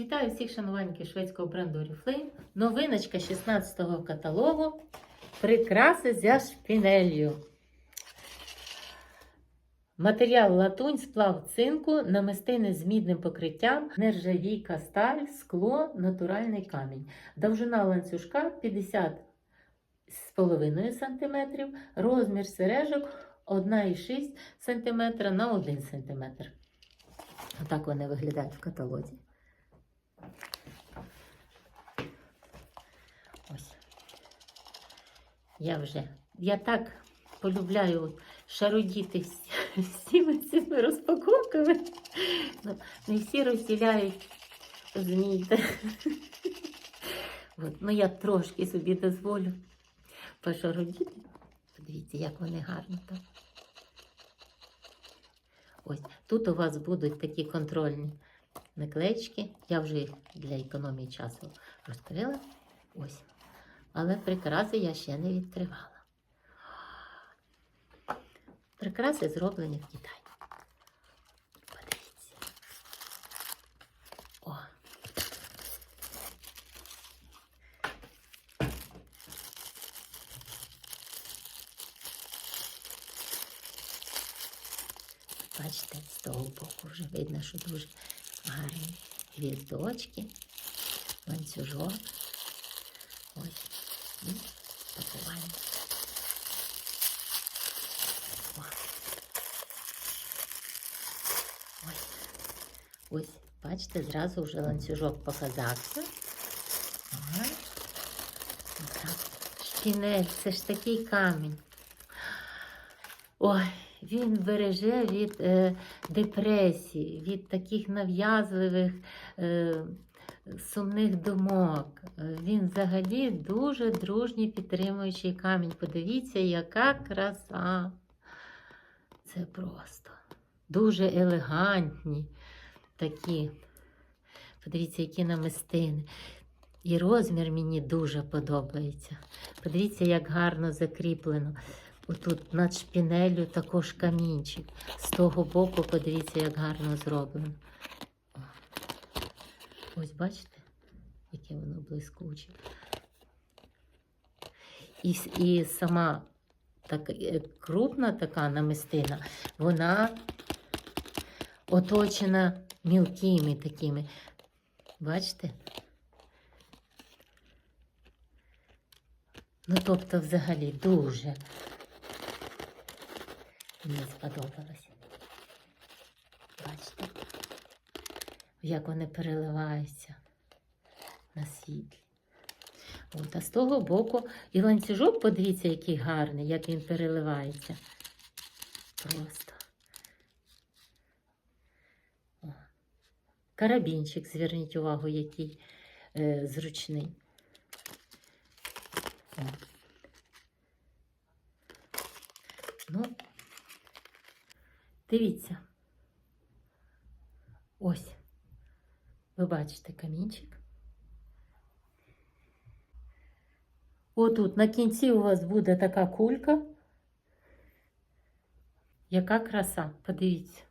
Вітаю всіх шанувальників шведського бренду Oriflame. Новиночка 16-го каталогу. Прикраси зі шпінелью. Матеріал латунь, сплав цинку, намистини з мідним покриттям, нержавійка сталь, скло, натуральний камінь. Довжина ланцюжка 50 з половиною см, розмір сережок 1,6 см на 1 см. Отак вони виглядають в каталозі. Ось. Я вже. Я так полюбляю от шародіти всіми цими розпаковками. Ну, не всі розділяють, розумієте. От, ну я трошки собі дозволю пошародіти. Подивіться, як вони гарно там. Ось тут у вас будуть такі контрольні наклеечки. Я вже їх для економії часу розкрила. Ось. Але прикраси я ще не відкривала. Прикраси зроблені в Китаї. Подивіться. О. Бачите, з того боку вже видно, що дуже гарні гвіздочки, ланцюжок. Ось і пакування. О. Ось. Ось, бачите, зразу вже ланцюжок показався. Ага. Отак. Шпінель, це ж такий камінь. Ой, Він береже від е, депресії, від таких нав'язливих е, сумних думок. Е, Він взагалі дуже дружній підтримуючий камінь. Подивіться, яка краса. Це просто дуже елегантні такі. Подивіться, які намистини. І розмір мені дуже подобається. Подивіться, як гарно закріплено. Отут над шпінелю також камінчик. З того боку, подивіться, як гарно зроблено. Ось бачите, яке воно блискуче. І, і сама так, е, крупна така намистина, вона оточена мілкими такими. Бачите? Ну, тобто, взагалі, дуже мені сподобалось. Бачите, як вони переливаються на світлі. От, а з того боку і ланцюжок, подивіться, який гарний, як він переливається. Просто. О. Карабінчик, зверніть увагу, який е, зручний. О. Ну, дивіться. Ось. Ви бачите камінчик. Отут на кінці у вас буде така кулька. Яка краса, подивіться.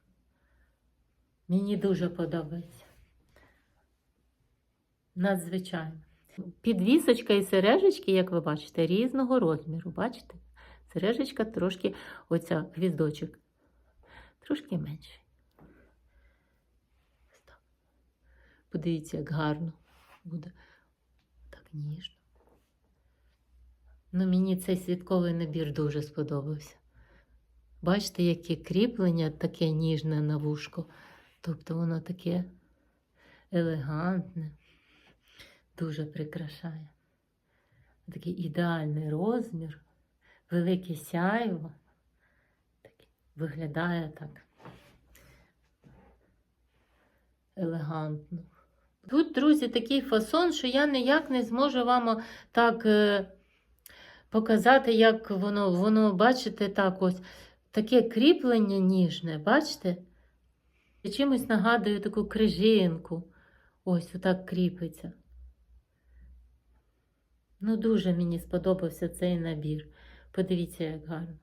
Мені дуже подобається. Надзвичайно. Підвісочка і сережечки, як ви бачите, різного розміру. Бачите? Сережечка трошки, оця гвіздочок, трошки менший. Так. Подивіться, як гарно буде. Так ніжно. Ну, мені цей святковий набір дуже сподобався. Бачите, яке кріплення таке ніжне на вушко. Тобто воно таке елегантне, дуже прикрашає. Такий ідеальний розмір, велике сяйво. Виглядає так елегантно. Тут, друзі, такий фасон, що я ніяк не зможу вам так е, показати, як воно, воно, бачите, так ось таке кріплення ніжне, бачите? Я Чимось нагадує таку крижинку. Ось отак кріпиться. Ну, дуже мені сподобався цей набір. Подивіться, як гарно.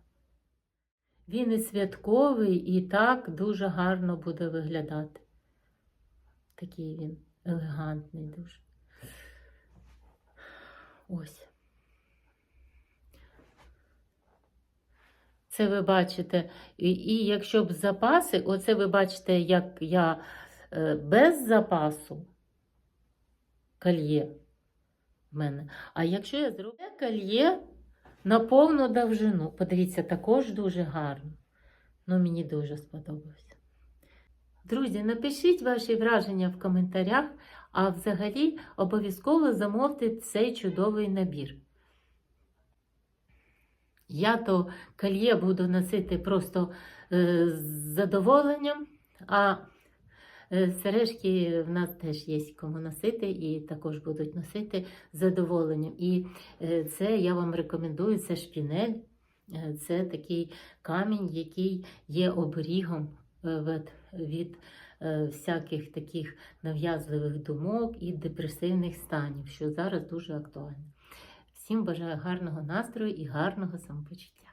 Він і святковий, і так дуже гарно буде виглядати. Такий він елегантний дуже. Ось. Це ви бачите, і, і якщо б запаси, оце ви бачите, як я е, без запасу кольє в мене. А якщо я зроблю кольє на повну довжину, подивіться, також дуже гарно. Ну, мені дуже сподобався. Друзі, напишіть ваші враження в коментарях, а взагалі обов'язково замовте цей чудовий набір. Я то кольє буду носити просто е, з задоволенням, а сережки в нас теж є кому носити і також будуть носити з задоволенням. І е, це я вам рекомендую, це шпінель. Е, Це такий камінь, який є оберігом е, від, від е, всяких таких нав'язливих думок і депресивних станів, що зараз дуже актуально. Всім бажаю гарного настрою і гарного самопочуття.